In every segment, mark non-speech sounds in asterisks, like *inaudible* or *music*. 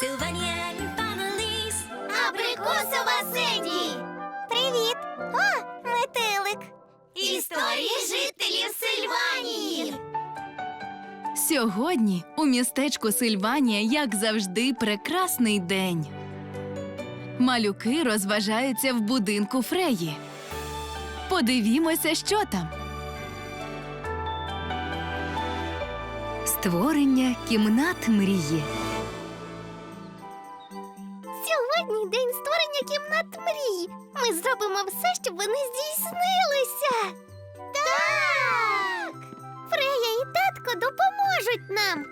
Sylvanian families. Абрикосова Седі! Привіт! О, метелик! Історії жителів Сильванії! Сьогодні у містечку Сильванія, як завжди, прекрасний день. Малюки розважаються в будинку Фреї. Подивімося, що там. Створення кімнат мрії. Сьогодні день створення кімнат мрії. Ми зробимо все, щоб вони здійснилися. Так! Фрея і татко допоможуть нам.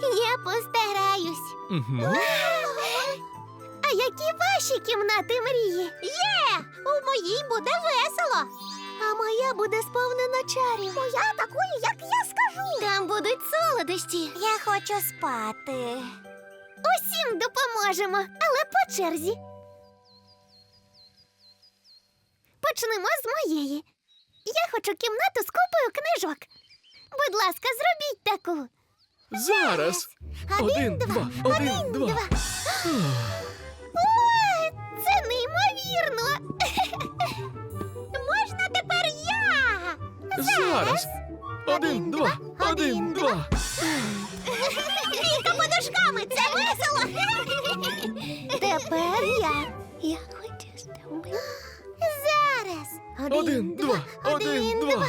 *laughs* Я постараюсь. А які ваші кімнати мрії? Є! У моїй буде весело. А моя буде сповнена чарів. Моя такою, як я скажу. Там будуть солодощі. Я хочу спати. Усім допоможемо, але по черзі. Почнемо з моєї. Я хочу кімнату з купою книжок. Будь ласка, зробіть таку. Зараз. Один, два, один, два. О, це неймовірно. Можна тепер я. Зараз. Один, два, один, два. Бійка подушками, це Один, два, один, два.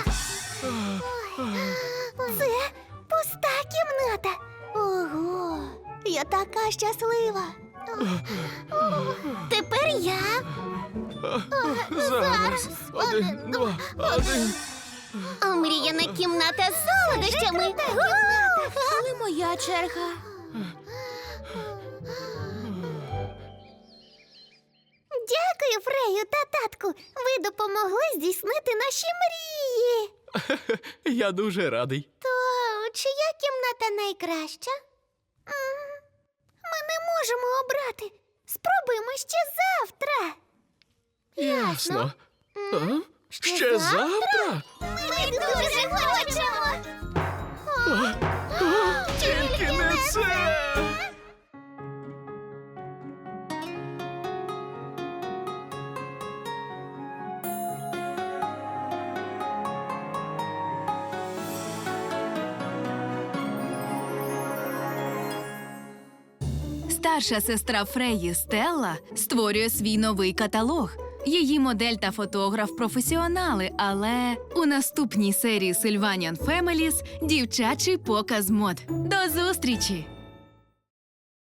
Це пуста кімната. Ого, я така щаслива. Тепер я. Зараз. Один, два, один. Омріяна кімната з солодощами. Але моя черга. Фрею та татку. Ви допомогли здійснити наші мрії. *laughs* Я дуже радий. То чия кімната найкраща? М, Ми не можемо обрати. Спробуємо ще завтра. Ясно. А? Ще завтра? Ми дуже хочемо. Тільки Старша сестра Фреї Стелла створює свій новий каталог. Її модель та фотограф професіонали, але у наступній серії Sylvanian Families дівчачий показ мод. До зустрічі!